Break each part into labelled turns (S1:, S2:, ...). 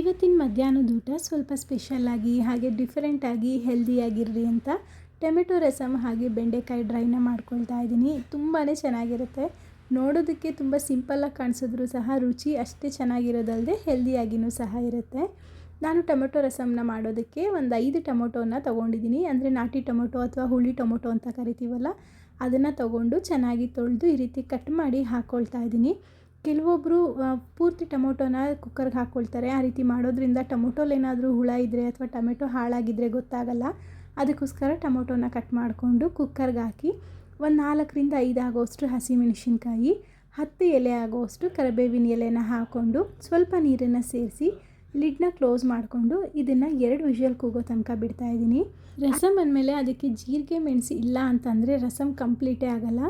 S1: ಇವತ್ತಿನ ಮಧ್ಯಾಹ್ನದ ಊಟ ಸ್ವಲ್ಪ ಸ್ಪೆಷಲ್ಲಾಗಿ ಹಾಗೆ ಡಿಫ್ರೆಂಟಾಗಿ ಹೆಲ್ದಿಯಾಗಿರಲಿ ಅಂತ ಟೊಮೆಟೊ ರಸಮ್ ಹಾಗೆ ಬೆಂಡೆಕಾಯಿ ಡ್ರೈನ ಮಾಡ್ಕೊಳ್ತಾ ಇದ್ದೀನಿ. ತುಂಬಾ ಚೆನ್ನಾಗಿರುತ್ತೆ. ನೋಡೋದಕ್ಕೆ ತುಂಬ ಸಿಂಪಲ್ಲಾಗಿ ಕಾಣಿಸಿದ್ರು ಸಹ ರುಚಿ ಅಷ್ಟೇ ಚೆನ್ನಾಗಿರೋದಲ್ಲದೆ ಹೆಲ್ದಿಯಾಗಿಯೂ ಸಹ ಇರುತ್ತೆ. ನಾನು ಟೊಮೆಟೊ ರಸಮ್ನ ಮಾಡೋದಕ್ಕೆ ಒಂದು ಐದು ಟೊಮೊಟೊನ ತೊಗೊಂಡಿದ್ದೀನಿ. ಅಂದರೆ ನಾಟಿ ಟೊಮೊಟೊ ಅಥವಾ ಹುಳಿ ಟೊಮೊಟೊ ಅಂತ ಕರಿತೀವಲ್ಲ, ಅದನ್ನು ತೊಗೊಂಡು ಚೆನ್ನಾಗಿ ತೊಳೆದು ಈ ರೀತಿ ಕಟ್ ಮಾಡಿ ಹಾಕ್ಕೊಳ್ತಾ ಇದ್ದೀನಿ. ಕೆಲವೊಬ್ಬರು ಪೂರ್ತಿ ಟೊಮೊಟೊನ ಕುಕ್ಕರ್ಗೆ ಹಾಕ್ಕೊಳ್ತಾರೆ ಆ ರೀತಿ ಮಾಡೋದ್ರಿಂದ ಟೊಮೊಟೊಲೇನಾದರೂ ಹುಳ ಇದ್ದರೆ ಅಥವಾ ಟೊಮೆಟೊ ಹಾಳಾಗಿದ್ದರೆ ಗೊತ್ತಾಗಲ್ಲ. ಅದಕ್ಕೋಸ್ಕರ ಟೊಮೊಟೊನ ಕಟ್ ಮಾಡಿಕೊಂಡು ಕುಕ್ಕರ್ಗೆ ಹಾಕಿ ಒಂದು ನಾಲ್ಕರಿಂದ ಐದು ಆಗೋಷ್ಟು ಹಸಿಮೆಣಸಿನ್ಕಾಯಿ, ಹತ್ತು ಎಲೆ ಆಗೋಷ್ಟು ಕರಿಬೇವಿನ ಎಲೆನ ಹಾಕ್ಕೊಂಡು ಸ್ವಲ್ಪ ನೀರನ್ನು ಸೇರಿಸಿ ಲಿಡ್ನ ಕ್ಲೋಸ್ ಮಾಡಿಕೊಂಡು ಇದನ್ನು ಎರಡು ವಿಷಲ್ ಕೂಗೋ ತನಕ ಬಿಡ್ತಾ ಇದ್ದೀನಿ. ರಸಮ್ ಅಂದಮೇಲೆ ಅದಕ್ಕೆ ಜೀರಿಗೆ, ಮೆಣಸು ಇಲ್ಲ ಅಂತಂದರೆ ರಸಮ್ ಕಂಪ್ಲೀಟೇ ಆಗಲ್ಲ.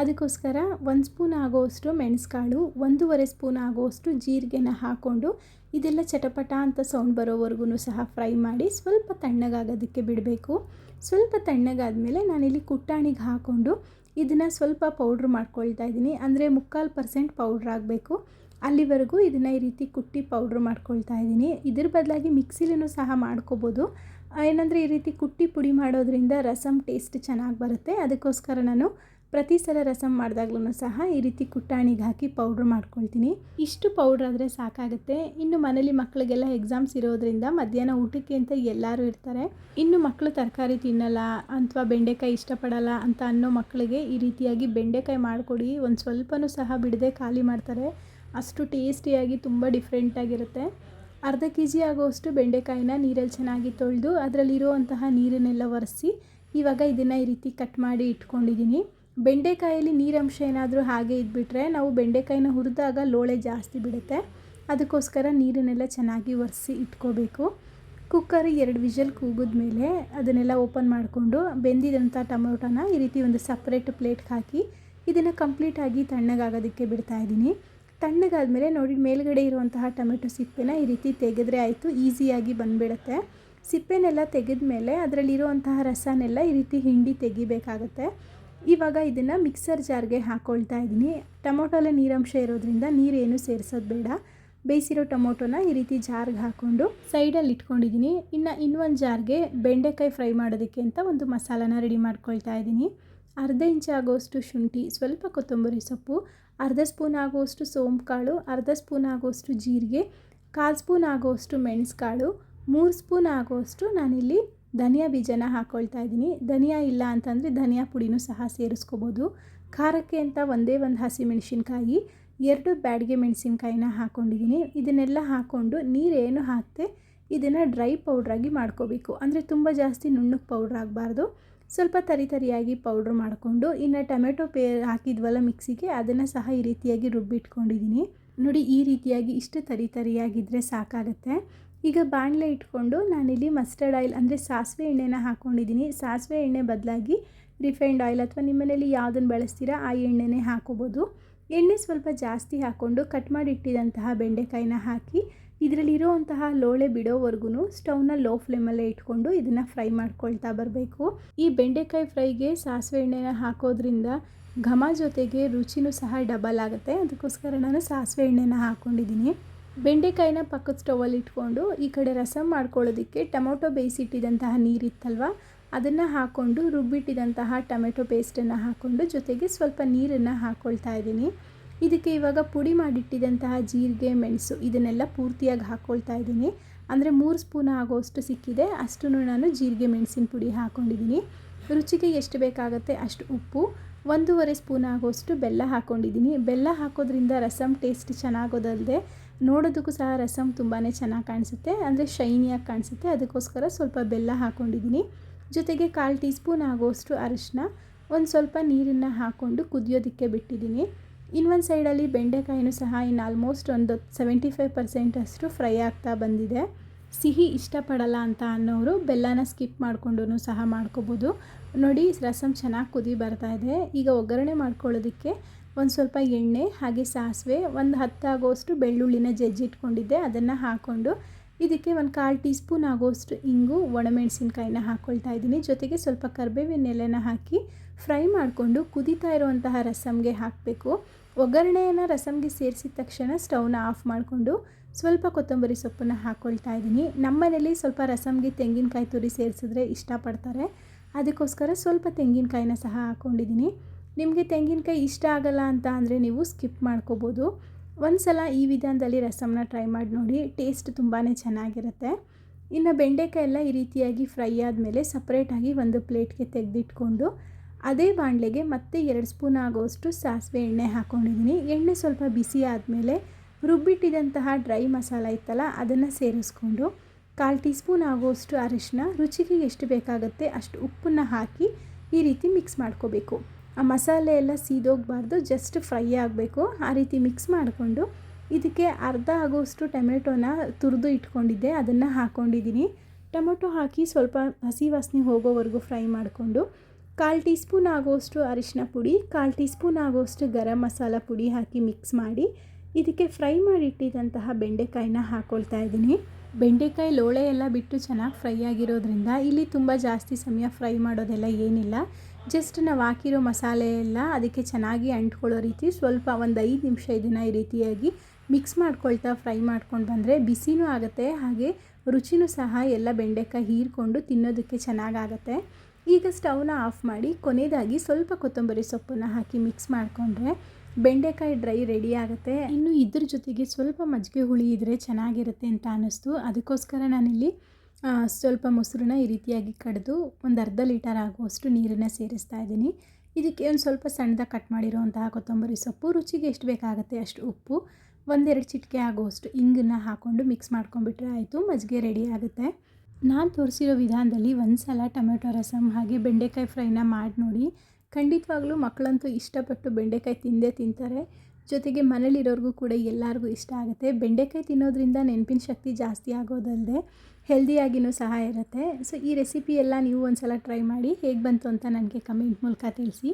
S1: ಅದಕ್ಕೋಸ್ಕರ ಒಂದು ಸ್ಪೂನ್ ಆಗೋವಷ್ಟು ಮೆಣಸುಕಾಳು, ಒಂದೂವರೆ ಸ್ಪೂನ್ ಆಗೋವಷ್ಟು ಜೀರಿಗೆನ ಹಾಕ್ಕೊಂಡು ಇದೆಲ್ಲ ಚಟಪಟ ಅಂತ ಸೌಂಡ್ ಬರೋವರೆಗೂ ಸಹ ಫ್ರೈ ಮಾಡಿ ಸ್ವಲ್ಪ ತಣ್ಣಗಾಗೋದಕ್ಕೆ ಬಿಡಬೇಕು. ಸ್ವಲ್ಪ ತಣ್ಣಗಾದಮೇಲೆ ನಾನಿಲ್ಲಿ ಕುಟ್ಟಾಣಿಗೆ ಹಾಕ್ಕೊಂಡು ಇದನ್ನು ಸ್ವಲ್ಪ ಪೌಡ್ರ್ ಮಾಡ್ಕೊಳ್ತಾ ಇದ್ದೀನಿ. ಅಂದರೆ ಮುಕ್ಕಾಲು ಪರ್ಸೆಂಟ್ ಪೌಡ್ರ್ ಆಗಬೇಕು. ಅಲ್ಲಿವರೆಗೂ ಇದನ್ನು ಈ ರೀತಿ ಕುಟ್ಟಿ ಪೌಡ್ರ್ ಮಾಡ್ಕೊಳ್ತಾ ಇದ್ದೀನಿ. ಇದ್ರ ಬದಲಾಗಿ ಮಿಕ್ಸಿಲೂ ಸಹ ಮಾಡ್ಕೋಬೋದು. ಏನಂದರೆ ಈ ರೀತಿ ಕುಟ್ಟಿ ಪುಡಿ ಮಾಡೋದ್ರಿಂದ ರಸಮ್ ಟೇಸ್ಟ್ ಚೆನ್ನಾಗಿ ಬರುತ್ತೆ. ಅದಕ್ಕೋಸ್ಕರ ನಾನು ಪ್ರತಿ ಸಲ ರಸಮ್ ಮಾಡಿದಾಗ್ಲೂ ಸಹ ಈ ರೀತಿ ಕುಟ್ಟಾಣಿಗೆ ಹಾಕಿ ಪೌಡ್ರ್ ಮಾಡ್ಕೊಳ್ತೀನಿ. ಇಷ್ಟು ಪೌಡ್ರ್ ಆದರೆ ಸಾಕಾಗುತ್ತೆ. ಇನ್ನು ಮನೇಲಿ ಮಕ್ಕಳಿಗೆಲ್ಲ ಎಕ್ಸಾಮ್ಸ್ ಇರೋದ್ರಿಂದ ಮಧ್ಯಾಹ್ನ ಊಟಕ್ಕೆ ಅಂತ ಎಲ್ಲರೂ ಇರ್ತಾರೆ. ಇನ್ನು ಮಕ್ಕಳು ತರಕಾರಿ ತಿನ್ನಲ್ಲ, ಅಥವಾ ಬೆಂಡೆಕಾಯಿ ಇಷ್ಟಪಡಲ್ಲ ಅಂತ ಅನ್ನೋ ಮಕ್ಕಳಿಗೆ ಈ ರೀತಿಯಾಗಿ ಬೆಂಡೆಕಾಯಿ ಮಾಡಿಕೊಡಿ. ಒಂದು ಸ್ವಲ್ಪನೂ ಸಹ ಬಿಡದೆ ಖಾಲಿ ಮಾಡ್ತಾರೆ. ಅಷ್ಟು ಟೇಸ್ಟಿಯಾಗಿ ತುಂಬ ಡಿಫ್ರೆಂಟಾಗಿರುತ್ತೆ ಅರ್ಧ ಕೆ ಜಿ ಆಗೋಷ್ಟು ಬೆಂಡೆಕಾಯಿನ ನೀರಲ್ಲಿ ಚೆನ್ನಾಗಿ ತೊಳೆದು ಅದರಲ್ಲಿರುವಂತಹ ನೀರನ್ನೆಲ್ಲ ಒರೆಸಿ ಇವಾಗ ಇದನ್ನು ಈ ರೀತಿ ಕಟ್ ಮಾಡಿ ಇಟ್ಕೊಂಡಿದ್ದೀನಿ. ಬೆಂಡೆಕಾಯಲ್ಲಿ ನೀರಂಶ ಏನಾದರೂ ಹಾಗೆ ಇದ್ಬಿಟ್ರೆ ನಾವು ಬೆಂಡೆಕಾಯಿನ ಹುರಿದಾಗ ಲೋಳೆ ಜಾಸ್ತಿ ಬಿಡುತ್ತೆ. ಅದಕ್ಕೋಸ್ಕರ ನೀರನ್ನೆಲ್ಲ ಚೆನ್ನಾಗಿ ಒರೆಸಿ ಇಟ್ಕೋಬೇಕು. ಕುಕ್ಕರ್ ಎರಡು ವಿಷಲ್ ಕೂಗಿದ್ಮೇಲೆ ಅದನ್ನೆಲ್ಲ ಓಪನ್ ಮಾಡಿಕೊಂಡು ಬೆಂದಿದಂಥ ಟೊಮೊಟೊನ ಈ ರೀತಿ ಒಂದು ಸಪ್ರೇಟ್ ಪ್ಲೇಟ್ಗೆ ಹಾಕಿ ಇದನ್ನು ಕಂಪ್ಲೀಟಾಗಿ ತಣ್ಣಗಾಗೋದಕ್ಕೆ ಬಿಡ್ತಾ ಇದ್ದೀನಿ. ತಣ್ಣಗಾದಮೇಲೆ ನೋಡಿ, ಮೇಲ್ಗಡೆ ಇರುವಂತಹ ಟೊಮೆಟೊ ಸಿಪ್ಪೆನ ಈ ರೀತಿ ತೆಗೆದ್ರೆ ಆಯಿತು, ಈಸಿಯಾಗಿ ಬಂದುಬಿಡುತ್ತೆ. ಸಿಪ್ಪೆನೆಲ್ಲ ತೆಗೆದ ಮೇಲೆ ಅದರಲ್ಲಿರುವಂತಹ ರಸನೆಲ್ಲ ಈ ರೀತಿ ಹಿಂಡಿ ತೆಗಿಬೇಕಾಗತ್ತೆ. ಇವಾಗ ಇದನ್ನು ಮಿಕ್ಸರ್ ಜಾರ್ಗೆ ಹಾಕ್ಕೊಳ್ತಾ ಇದ್ದೀನಿ. ಟೊಮೊಟೊಲೆ ನೀರಂಶ ಇರೋದ್ರಿಂದ ನೀರೇನು ಸೇರಿಸೋದು ಬೇಡ. ಬೇಯಿಸಿರೋ ಟೊಮೊಟೊನ ಈ ರೀತಿ ಜಾರ್ಗೆ ಹಾಕ್ಕೊಂಡು ಸೈಡಲ್ಲಿ ಇಟ್ಕೊಂಡಿದ್ದೀನಿ. ಇನ್ನು ಇನ್ನೊಂದು ಜಾರ್ಗೆ ಬೆಂಡೆಕಾಯಿ ಫ್ರೈ ಮಾಡೋದಕ್ಕೆ ಅಂತ ಒಂದು ಮಸಾಲಾನ ರೆಡಿ ಮಾಡ್ಕೊಳ್ತಾ ಇದ್ದೀನಿ. ಅರ್ಧ ಇಂಚ್ ಆಗೋಷ್ಟು ಶುಂಠಿ, ಸ್ವಲ್ಪ ಕೊತ್ತಂಬರಿ ಸೊಪ್ಪು, ಅರ್ಧ ಸ್ಪೂನ್ ಆಗೋಷ್ಟು ಸೋಂಪು ಅರ್ಧ ಸ್ಪೂನ್ ಆಗೋಷ್ಟು ಜೀರಿಗೆ, ಕಾಲು ಸ್ಪೂನ್ ಆಗೋಷ್ಟು ಮೆಣಸು ಕಾಳು ಮೂರು ಸ್ಪೂನ್ ಆಗುವಷ್ಟು ನಾನಿಲ್ಲಿ ಧನಿಯಾ ಬೀಜನ ಹಾಕ್ಕೊಳ್ತಾ ಇದ್ದೀನಿ. ಧನಿಯಾ ಇಲ್ಲ ಅಂತಂದರೆ ಧನಿಯಾ ಪುಡಿನೂ ಸಹ ಸೇರಿಸ್ಕೋಬೋದು. ಖಾರಕ್ಕೆ ಅಂತ ಒಂದೇ ಒಂದು ಹಸಿ ಮೆಣಸಿನ್ಕಾಯಿ ಎರಡು ಬ್ಯಾಡಿಗೆ ಮೆಣಸಿನ್ಕಾಯಿನ ಹಾಕ್ಕೊಂಡಿದ್ದೀನಿ ಇದನ್ನೆಲ್ಲ ಹಾಕ್ಕೊಂಡು ನೀರೇನು ಹಾಕ್ತೆ ಇದನ್ನು ಡ್ರೈ ಪೌಡ್ರಾಗಿ ಮಾಡ್ಕೋಬೇಕು. ಅಂದರೆ ತುಂಬ ಜಾಸ್ತಿ ನುಣ್ಣಗೆ ಪೌಡ್ರ್ ಆಗಬಾರ್ದು. ಸ್ವಲ್ಪ ತರಿ ತರಿಯಾಗಿ ಪೌಡ್ರ್ ಮಾಡಿಕೊಂಡು ಇನ್ನು ಟೊಮೆಟೊ ಪೇ ಹಾಕಿದ್ವಲ್ಲ ಮಿಕ್ಸಿಗೆ, ಅದನ್ನು ಸಹ ಈ ರೀತಿಯಾಗಿ ರುಬ್ಬಿಟ್ಕೊಂಡಿದ್ದೀನಿ. ನೋಡಿ ಈ ರೀತಿಯಾಗಿ ಇಷ್ಟು ತರಿ ತರಿಯಾಗಿದ್ದರೆ ಸಾಕಾಗುತ್ತೆ. ಈಗ ಬಾಣಲೆ ಇಟ್ಕೊಂಡು ನಾನಿಲ್ಲಿ ಮಸ್ಟರ್ಡ್ ಆಯಿಲ್ ಅಂದರೆ ಸಾಸಿವೆ ಎಣ್ಣೆನ ಹಾಕ್ಕೊಂಡಿದ್ದೀನಿ ಸಾಸಿವೆ ಎಣ್ಣೆ ಬದಲಾಗಿ ರಿಫೈನ್ಡ್ ಆಯಿಲ್ ಅಥವಾ ನಿಮ್ಮ ಮನೇಲಿ ಯಾವುದನ್ನು ಬಳಸ್ತೀರಾ ಆ ಎಣ್ಣೆನೇ ಹಾಕೋಬೋದು. ಎಣ್ಣೆ ಸ್ವಲ್ಪ ಜಾಸ್ತಿ ಹಾಕ್ಕೊಂಡು ಕಟ್ ಮಾಡಿ ಇಟ್ಟಿದಂತಹ ಬೆಂಡೆಕಾಯಿನ ಹಾಕಿ ಇದರಲ್ಲಿರುವಂತಹ ಲೋಳೆ ಬಿಡೋವರೆಗೂ ಸ್ಟವ್ನ ಲೋ ಫ್ಲೇಮಲ್ಲೇ ಇಟ್ಕೊಂಡು ಇದನ್ನು ಫ್ರೈ ಮಾಡ್ಕೊಳ್ತಾ ಬರಬೇಕು. ಈ ಬೆಂಡೆಕಾಯಿ ಫ್ರೈಗೆ ಸಾಸಿವೆ ಎಣ್ಣೆನ ಹಾಕೋದ್ರಿಂದ ಘಮ ಜೊತೆಗೆ ರುಚಿನೂ ಸಹ ಡಬಲ್ ಆಗುತ್ತೆ. ಅದಕ್ಕೋಸ್ಕರ ನಾನು ಸಾಸಿವೆ ಎಣ್ಣೆನ ಹಾಕ್ಕೊಂಡಿದ್ದೀನಿ ಬೆಂಡೆಕಾಯಿನ ಪಕ್ಕದ ಸ್ಟೌವಲ್ಲಿ ಇಟ್ಕೊಂಡು ಈ ಕಡೆ ರಸಮ್ ಮಾಡ್ಕೊಳ್ಳೋದಕ್ಕೆ ಟೊಮೊಟೊ ಬೇಯಿಸಿಟ್ಟಿದಂತಹ ನೀರಿತ್ತಲ್ವ? ಅದನ್ನು ಹಾಕ್ಕೊಂಡು ರುಬ್ಬಿಟ್ಟಿದಂತಹ ಟೊಮೆಟೊ ಪೇಸ್ಟನ್ನು ಹಾಕ್ಕೊಂಡು ಜೊತೆಗೆ ಸ್ವಲ್ಪ ನೀರನ್ನು ಹಾಕ್ಕೊಳ್ತಾ ಇದ್ದೀನಿ. ಇದಕ್ಕೆ ಇವಾಗ ಪುಡಿ ಮಾಡಿಟ್ಟಿದಂತಹ ಜೀರಿಗೆ, ಮೆಣಸು ಇದನ್ನೆಲ್ಲ ಪೂರ್ತಿಯಾಗಿ ಹಾಕ್ಕೊಳ್ತಾ ಇದ್ದೀನಿ. ಅಂದರೆ ಮೂರು ಸ್ಪೂನ್ ಆಗೋಷ್ಟು ಸಿಕ್ಕಿದೆ ಅಷ್ಟು ನಾನು ಜೀರಿಗೆ, ಮೆಣಸಿನ ಪುಡಿ ಹಾಕ್ಕೊಂಡಿದ್ದೀನಿ ರುಚಿಗೆ ಎಷ್ಟು ಬೇಕಾಗುತ್ತೆ ಅಷ್ಟು ಉಪ್ಪು. ಒಂದೂವರೆ ಸ್ಪೂನ್ ಆಗೋಷ್ಟು ಬೆಲ್ಲ ಹಾಕ್ಕೊಂಡಿದ್ದೀನಿ ಬೆಲ್ಲ ಹಾಕೋದ್ರಿಂದ ರಸಮ್ ಟೇಸ್ಟ್ ಚೆನ್ನಾಗೋದಲ್ಲದೆ ನೋಡೋದಕ್ಕೂ ಸಹ ರಸಮ್ ತುಂಬಾ ಚೆನ್ನಾಗಿ ಕಾಣಿಸುತ್ತೆ, ಅಂದರೆ ಶೈನಿಯಾಗಿ ಕಾಣಿಸುತ್ತೆ. ಅದಕ್ಕೋಸ್ಕರ ಸ್ವಲ್ಪ ಬೆಲ್ಲ ಹಾಕ್ಕೊಂಡಿದ್ದೀನಿ ಜೊತೆಗೆ ಕಾಲು ಟೀ ಸ್ಪೂನ್ ಆಗೋಷ್ಟು ಅರಿಶಿನ ಒಂದು ಸ್ವಲ್ಪ ನೀರನ್ನು ಹಾಕ್ಕೊಂಡು ಕುದಿಯೋದಕ್ಕೆ ಬಿಟ್ಟಿದ್ದೀನಿ. ಇನ್ನೊಂದು ಸೈಡಲ್ಲಿ ಬೆಂಡೆಕಾಯಿನೂ ಸಹ ಇನ್ನು ಆಲ್ಮೋಸ್ಟ್ ಒಂದು ಸೆವೆಂಟಿ ಫೈವ್ ಪರ್ಸೆಂಟ್ ಅಷ್ಟು ಫ್ರೈ ಆಗ್ತಾ ಬಂದಿದೆ. ಸಿಹಿ ಇಷ್ಟಪಡಲ್ಲ ಅಂತ ಅನ್ನೋರು ಬೆಲ್ಲನ ಸ್ಕಿಪ್ ಮಾಡಿಕೊಂಡು ಸಹ ಮಾಡ್ಕೋಬೋದು. ನೋಡಿ ರಸಮ್ ಚೆನ್ನಾಗಿ ಕುದಿ ಬರ್ತಾ ಇದೆ. ಈಗ ಒಗ್ಗರಣೆ ಮಾಡ್ಕೊಳ್ಳೋದಕ್ಕೆ ಒಂದು ಸ್ವಲ್ಪ ಎಣ್ಣೆ, ಹಾಗೆ ಸಾಸಿವೆ, ಒಂದು ಹತ್ತಾಗೋಷ್ಟು ಬೆಳ್ಳುಳ್ಳಿನ ಜಜ್ಜಿಟ್ಕೊಂಡಿದ್ದೆ, ಅದನ್ನು ಹಾಕ್ಕೊಂಡು ಇದಕ್ಕೆ ಒಂದು ಕಾಲು ಟೀ ಸ್ಪೂನ್ ಆಗೋಷ್ಟು ಇಂಗು, ಒಣಮೆಣಸಿನ್ಕಾಯಿನ ಹಾಕ್ಕೊಳ್ತಾ ಇದ್ದೀನಿ. ಜೊತೆಗೆ ಸ್ವಲ್ಪ ಕರ್ಬೇವಿನ ಎಲೆನ ಹಾಕಿ ಫ್ರೈ ಮಾಡಿಕೊಂಡು ಕುದೀತಾ ಇರುವಂತಹ ರಸಮ್ಗೆ ಹಾಕಬೇಕು. ಒಗ್ಗರಣೆಯನ್ನು ರಸಮ್ಗೆ ಸೇರಿಸಿದ ತಕ್ಷಣ ಸ್ಟವ್ನ ಆಫ್ ಮಾಡಿಕೊಂಡು ಸ್ವಲ್ಪ ಕೊತ್ತಂಬರಿ ಸೊಪ್ಪನ್ನು ಹಾಕ್ಕೊಳ್ತಾ ಇದ್ದೀನಿ. ನಮ್ಮನೇಲಿ ಸ್ವಲ್ಪ ರಸಮ್ಗೆ ತೆಂಗಿನಕಾಯಿ ತುರಿ ಸೇರಿಸಿದ್ರೆ ಇಷ್ಟಪಡ್ತಾರೆ. ಅದಕ್ಕೋಸ್ಕರ ಸ್ವಲ್ಪ ತೆಂಗಿನಕಾಯಿನ ಸಹ ಹಾಕ್ಕೊಂಡಿದ್ದೀನಿ ನಿಮಗೆ ತೆಂಗಿನಕಾಯಿ ಇಷ್ಟ ಆಗಲ್ಲ ಅಂತ ಅಂದರೆ ನೀವು ಸ್ಕಿಪ್ ಮಾಡ್ಕೋಬೋದು. ಒಂದು ಸಲ ಈ ವಿಧಾನದಲ್ಲಿ ರಸಮ್ನ ಟ್ರೈ ಮಾಡಿ ನೋಡಿ, ಟೇಸ್ಟ್ ತುಂಬಾ ಚೆನ್ನಾಗಿರುತ್ತೆ. ಇನ್ನು ಬೆಂಡೆಕಾಯಿ ಎಲ್ಲ ಈ ರೀತಿಯಾಗಿ ಫ್ರೈ ಆದಮೇಲೆ ಸಪ್ರೇಟಾಗಿ ಒಂದು ಪ್ಲೇಟ್ಗೆ ತೆಗೆದಿಟ್ಕೊಂಡು, ಅದೇ ಬಾಣಲೆಗೆ ಮತ್ತೆ ಎರಡು ಸ್ಪೂನ್ ಆಗೋಷ್ಟು ಸಾಸಿವೆ ಎಣ್ಣೆ ಹಾಕ್ಕೊಂಡಿದ್ದೀನಿ ಎಣ್ಣೆ ಸ್ವಲ್ಪ ಬಿಸಿ ಆದಮೇಲೆ ರುಬ್ಬಿಟ್ಟಿದಂತಹ ಡ್ರೈ ಮಸಾಲ ಇತ್ತಲ್ಲ, ಅದನ್ನು ಸೇರಿಸ್ಕೊಂಡು ಕಾಲು ಟೀ ಸ್ಪೂನ್ ಆಗೋಷ್ಟು ಅರಿಶಿನ ರುಚಿಗೆ ಎಷ್ಟು ಬೇಕಾಗುತ್ತೆ ಅಷ್ಟು ಉಪ್ಪನ್ನು ಹಾಕಿ ಈ ರೀತಿ ಮಿಕ್ಸ್ ಮಾಡ್ಕೋಬೇಕು. ಆ ಮಸಾಲೆ ಎಲ್ಲ ಸೀದೋಗಬಾರ್ದು ಜಸ್ಟ್ ಫ್ರೈ ಆಗಬೇಕು. ಆ ರೀತಿ ಮಿಕ್ಸ್ ಮಾಡಿಕೊಂಡು ಇದಕ್ಕೆ ಅರ್ಧ ಆಗೋಷ್ಟು ಟೊಮೆಟೊನ ತುರಿದು ಇಟ್ಕೊಂಡಿದ್ದೆ, ಅದನ್ನು ಹಾಕ್ಕೊಂಡಿದ್ದೀನಿ ಟೊಮೆಟೊ ಹಾಕಿ ಸ್ವಲ್ಪ ಹಸಿ ವಾಸನೆ ಹೋಗೋವರೆಗೂ ಫ್ರೈ ಮಾಡಿಕೊಂಡು, ಕಾಲು ಟೀ ಸ್ಪೂನ್ ಆಗೋಷ್ಟು ಅರಿಶಿನ ಪುಡಿ, ಕಾಲು ಟೀ ಸ್ಪೂನ್ ಆಗೋಷ್ಟು ಗರಂ ಮಸಾಲ ಪುಡಿ ಹಾಕಿ ಮಿಕ್ಸ್ ಮಾಡಿ, ಇದಕ್ಕೆ ಫ್ರೈ ಮಾಡಿಟ್ಟಿದ್ದಂತಹ ಬೆಂಡೆಕಾಯಿನ ಹಾಕ್ಕೊಳ್ತಾ ಇದ್ದೀನಿ. ಬೆಂಡೆಕಾಯಿ ಲೋಳೆ ಎಲ್ಲ ಬಿಟ್ಟು ಚೆನ್ನಾಗಿ ಫ್ರೈ ಆಗಿರೋದ್ರಿಂದ ಇಲ್ಲಿ ತುಂಬ ಜಾಸ್ತಿ ಸಮಯ ಫ್ರೈ ಮಾಡೋದೆಲ್ಲ ಏನಿಲ್ಲ. ಜಸ್ಟ್ ನಾವು ಹಾಕಿರೋ ಮಸಾಲೆ ಎಲ್ಲ ಅದಕ್ಕೆ ಚೆನ್ನಾಗಿ ಅಂಟ್ಕೊಳ್ಳೋ ರೀತಿ ಸ್ವಲ್ಪ ಒಂದು ಐದು ನಿಮಿಷ ಇದನ್ನು ಈ ರೀತಿಯಾಗಿ ಮಿಕ್ಸ್ ಮಾಡ್ಕೊಳ್ತಾ ಫ್ರೈ ಮಾಡ್ಕೊಂಡು ಬಂದರೆ ಬಿಸಿನೂ ಆಗುತ್ತೆ, ಹಾಗೆ ರುಚಿನೂ ಸಹ ಎಲ್ಲ ಬೆಂಡೆಕಾಯಿ ಹೀರ್ಕೊಂಡು ತಿನ್ನೋದಕ್ಕೆ ಚೆನ್ನಾಗಾಗತ್ತೆ. ಈಗ ಸ್ಟವ್ನ ಆಫ್ ಮಾಡಿ ಕೊನೆಯದಾಗಿ ಸ್ವಲ್ಪ ಕೊತ್ತಂಬರಿ ಸೊಪ್ಪನ್ನು ಹಾಕಿ ಮಿಕ್ಸ್ ಮಾಡಿಕೊಂಡ್ರೆ ಬೆಂಡೆಕಾಯಿ ಡ್ರೈ ರೆಡಿ ಆಗುತ್ತೆ. ಇನ್ನು ಇದ್ರ ಜೊತೆಗೆ ಸ್ವಲ್ಪ ಮಜ್ಜಿಗೆ ಹುಳಿ ಇದ್ದರೆ ಚೆನ್ನಾಗಿರುತ್ತೆ ಅಂತ ಅನ್ನಿಸ್ತು. ಅದಕ್ಕೋಸ್ಕರ ನಾನಿಲ್ಲಿ ಸ್ವಲ್ಪ ಮೊಸರನ್ನ ಈ ರೀತಿಯಾಗಿ ಕಡಿದು ಒಂದು ಅರ್ಧ ಲೀಟರ್ ಆಗುವಷ್ಟು ನೀರನ್ನು ಸೇರಿಸ್ತಾ ಇದ್ದೀನಿ. ಇದಕ್ಕೆ ಒಂದು ಸ್ವಲ್ಪ ಸಣ್ಣದಾಗಿ ಕಟ್ ಮಾಡಿರುವಂತಹ ಕೊತ್ತಂಬರಿ ಸೊಪ್ಪು. ರುಚಿಗೆ ಎಷ್ಟು ಬೇಕಾಗುತ್ತೆ ಅಷ್ಟು ಉಪ್ಪು. ಒಂದೆರಡು ಚಿಟಿಕೆ ಆಗುವಷ್ಟು ಇಂಗನ್ನು ಹಾಕ್ಕೊಂಡು ಮಿಕ್ಸ್ ಮಾಡ್ಕೊಂಡ್ಬಿಟ್ರೆ ಆಯಿತು, ಮಜ್ಜಿಗೆ ರೆಡಿ ಆಗುತ್ತೆ. ನಾನು ತೋರಿಸಿರೋ ವಿಧಾನದಲ್ಲಿ ಒಂದು ಸಲ ಟೊಮೆಟೊ ರಸಮ್ ಹಾಗೆ ಬೆಂಡೆಕಾಯಿ ಫ್ರೈನ ಮಾಡಿ ನೋಡಿ. ಖಂಡಿತವಾಗ್ಲೂ ಮಕ್ಕಳಂತೂ ಇಷ್ಟಪಟ್ಟು ಬೆಂಡೆಕಾಯಿ ತಿಂದೇ ತಿಂತಾರೆ. ಜೊತೆಗೆ ಮನೇಲಿರೋರಿಗೂ ಕೂಡ ಎಲ್ಲರಿಗೂ ಇಷ್ಟ ಆಗುತ್ತೆ. ಬೆಂಡೆಕಾಯಿ ತಿನ್ನೋದ್ರಿಂದ ನೆನಪಿನ ಶಕ್ತಿ ಜಾಸ್ತಿ ಆಗೋದಲ್ಲದೆ ಹೆಲ್ದಿಯಾಗಿಯೂ ಸಹ ಇರುತ್ತೆ. ಸೊ ಈ ರೆಸಿಪಿ ಎಲ್ಲ ನೀವು ಒಂದು ಸಲ ಟ್ರೈ ಮಾಡಿ ಹೇಗೆ ಬಂತು ಅಂತ ನನಗೆ ಕಮೆಂಟ್ ಮೂಲಕ ತಿಳಿಸಿ.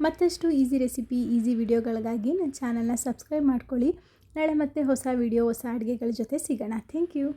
S1: ಮತ್ತಷ್ಟು ಈಸಿ ರೆಸಿಪಿ, ಈಸಿ ವಿಡಿಯೋಗಳಿಗಾಗಿ ನನ್ನ ಚಾನಲ್ನ ಸಬ್ಸ್ಕ್ರೈಬ್ ಮಾಡ್ಕೊಳ್ಳಿ. ನಾಳೆ ಮತ್ತೆ ಹೊಸ ವಿಡಿಯೋ, ಹೊಸ ಅಡುಗೆಗಳ ಜೊತೆ ಸಿಗೋಣ. Thank you.